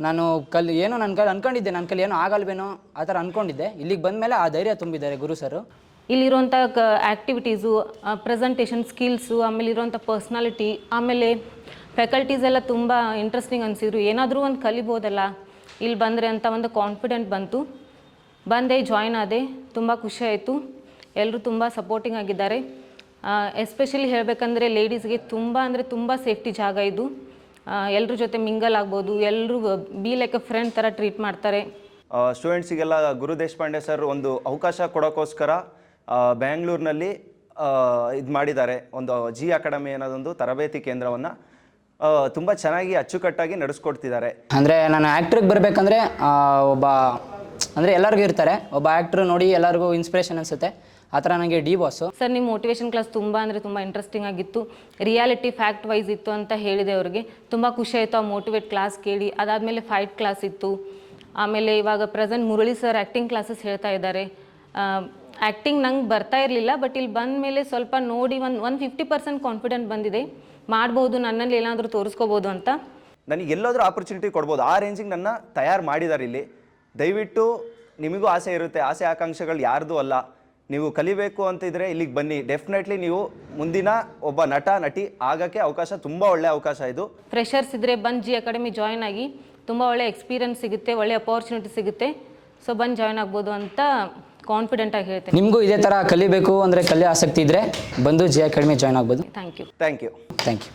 ನಾನು ಕಲ್ ಏನೋ ನನ್ನ ಕೈಲಿ ಅನ್ಕೊಂಡಿದ್ದೆ ನನ್ನ ಕೈಲಿ ಏನೋ ಆಗಲ್ವೇನೋ ಆ ಥರ ಅಂದ್ಕೊಂಡಿದ್ದೆ ಇಲ್ಲಿಗೆ ಬಂದಮೇಲೆ ಆ ಧೈರ್ಯ ತುಂಬಿದ್ದಾರೆ ಗುರು ಸರು. ಇಲ್ಲಿರುವಂಥ ಕ ಆ್ಯಕ್ಟಿವಿಟೀಸು ಪ್ರೆಸೆಂಟೇಷನ್ ಸ್ಕಿಲ್ಸು ಆಮೇಲೆ ಇರುವಂಥ ಪರ್ಸ್ನಾಲಿಟಿ ಆಮೇಲೆ ಫ್ಯಾಕಲ್ಟೀಸ್ ಎಲ್ಲ ತುಂಬ ಇಂಟ್ರೆಸ್ಟಿಂಗ್ ಅನಿಸಿದ್ರು. ಏನಾದರೂ ಒಂದು ಕಲಿಬೋದಲ್ಲ ಇಲ್ಲಿ ಬಂದರೆ ಅಂತ ಒಂದು ಕಾನ್ಫಿಡೆಂಟ್ ಬಂತು. ಬಂದೆ ಜಾಯ್ನ್ ಆದೆ, ತುಂಬ ಖುಷಿ ಆಯಿತು. ಎಲ್ಲರೂ ತುಂಬ ಸಪೋರ್ಟಿಂಗ್ ಆಗಿದ್ದಾರೆ. ಎಸ್ಪೆಷಲಿ ಹೇಳಬೇಕಂದ್ರೆ ಲೇಡೀಸ್ಗೆ ತುಂಬ ಅಂದರೆ ತುಂಬ ಸೇಫ್ಟಿ ಜಾಗ ಇದು. ಎಲ್ಲರ ಜೊತೆ ಮಿಂಗಲ್ ಆಗ್ಬೋದು ಎಲ್ಲರೂ ಬಿ ಲೈಕ್ ಅ ಫ್ರೆಂಡ್ ಥರ ಟ್ರೀಟ್ ಮಾಡ್ತಾರೆ. ಸ್ಟೂಡೆಂಟ್ಸಿಗೆಲ್ಲ ಗುರು ದೇಶಪಾಂಡೆ ಸರ್ ಒಂದು ಅವಕಾಶ ಕೊಡೋಕ್ಕೋಸ್ಕರ ಬ್ಯಾಂಗ್ಳೂರಿನಲ್ಲಿ ಇದು ಮಾಡಿದ್ದಾರೆ. ಒಂದು ಜಿ ಅಕಾಡೆಮಿ ಅನ್ನೋದೊಂದು ತರಬೇತಿ ಕೇಂದ್ರವನ್ನು ತುಂಬ ಚೆನ್ನಾಗಿ ಅಚ್ಚುಕಟ್ಟಾಗಿ ನಡೆಸ್ಕೊಡ್ತಿದ್ದಾರೆ. ಅಂದರೆ ನಾನು ಆ್ಯಕ್ಟ್ರಿಗೆ ಬರಬೇಕಂದ್ರೆ ಒಬ್ಬ ಅಂದರೆ ಎಲ್ಲರಿಗೂ ಇರ್ತಾರೆ. ಒಬ್ಬ ಆ್ಯಕ್ಟ್ರು ನೋಡಿ ಎಲ್ಲರಿಗೂ ಇನ್ಸ್ಪಿರೇಷನ್ ಅನಿಸುತ್ತೆ. ಆ ಥರ ನನಗೆ ಡಿ ಬಾಸು ಸರ್ ನಿಮ್ಮ ಮೋಟಿವೇಶನ್ ಕ್ಲಾಸ್ ತುಂಬ ಅಂದರೆ ತುಂಬ ಇಂಟ್ರೆಸ್ಟಿಂಗ್ ಆಗಿತ್ತು. ರಿಯಾಲಿಟಿ ಫ್ಯಾಕ್ಟ್ ವೈಸ್ ಇತ್ತು ಅಂತ ಹೇಳಿದೆ ಅವ್ರಿಗೆ. ತುಂಬ ಖುಷಿ ಆಯಿತು ಆ ಮೋಟಿವೇಟ್ ಕ್ಲಾಸ್ ಕೇಳಿ. ಅದಾದಮೇಲೆ ಫೈಟ್ ಕ್ಲಾಸ್ ಇತ್ತು. ಆಮೇಲೆ ಇವಾಗ present Murali sir acting classes ಹೇಳ್ತಾ ಇದ್ದಾರೆ. ಆ್ಯಕ್ಟಿಂಗ್ ನಂಗೆ ಬರ್ತಾ ಇರಲಿಲ್ಲ ಬಟ್ ಇಲ್ಲಿ ಬಂದ ಮೇಲೆ ಸ್ವಲ್ಪ ನೋಡಿ ಒಂದು ಒನ್ ಫಿಫ್ಟಿ ಪರ್ಸೆಂಟ್ ಕಾನ್ಫಿಡೆಂಟ್ ಬಂದಿದೆ. ಮಾಡ್ಬೋದು ನನ್ನಲ್ಲಿ ಏನಾದರೂ ತೋರಿಸ್ಕೋಬೋದು ಅಂತ? ನನಗೆ ಎಲ್ಲಾದರೂ ಆಪರ್ಚುನಿಟಿ ಕೊಡ್ಬೋದು. ಆ ರೇಂಜಿಂಗ್ ನನ್ನ ತಯಾರು ಮಾಡಿದ್ದಾರೆ ಇಲ್ಲಿ. ದಯವಿಟ್ಟು ನಿಮಗೂ ಆಸೆ ಇರುತ್ತೆ. ಆಸೆ ಆಕಾಂಕ್ಷೆಗಳು ಯಾರ್ದು ಅಲ್ಲ. ನೀವು ಕಲಿಬೇಕು ಅಂತ ಅಂತಿದ್ರೆ ಇಲ್ಲಿಗೆ ಬನ್ನಿ. ಡೆಫಿನೆಟ್ಲಿ ನೀವು ಮುಂದಿನ ಒಬ್ಬ ನಟ ನಟಿ ಆಗೋಕ್ಕೆ ಅವಕಾಶ ತುಂಬ ಒಳ್ಳೆ ಅವಕಾಶ ಇದು. ಫ್ರೆಷರ್ಸ್ ಇದ್ದರೆ ಬಂದು ಜಿ ಅಕಾಡೆಮಿ ಜಾಯ್ನ್ ಆಗಿ ತುಂಬ ಒಳ್ಳೆ ಎಕ್ಸ್ಪೀರಿಯನ್ಸ್ ಸಿಗುತ್ತೆ ಒಳ್ಳೆ ಅಪಾರ್ಚುನಿಟಿ ಸಿಗುತ್ತೆ. ಸೊ ಬಂದು ಜಾಯ್ನ್ ಆಗ್ಬೋದು ಅಂತ ಕಾನ್ಫಿಡೆಂಟಾಗಿ ಹೇಳ್ತೀನಿ. ನಿಮಗೂ ಇದೇ ಥರ ಕಲಿಬೇಕು ಅಂದರೆ ಕಲೆ ಆಸಕ್ತಿ ಇದ್ರೆ ಬಂದು ಜಿ ಅಕಾಡೆಮಿ ಜಾಯ್ನ್ ಆಗ್ಬೋದು. Thank you thank you thank you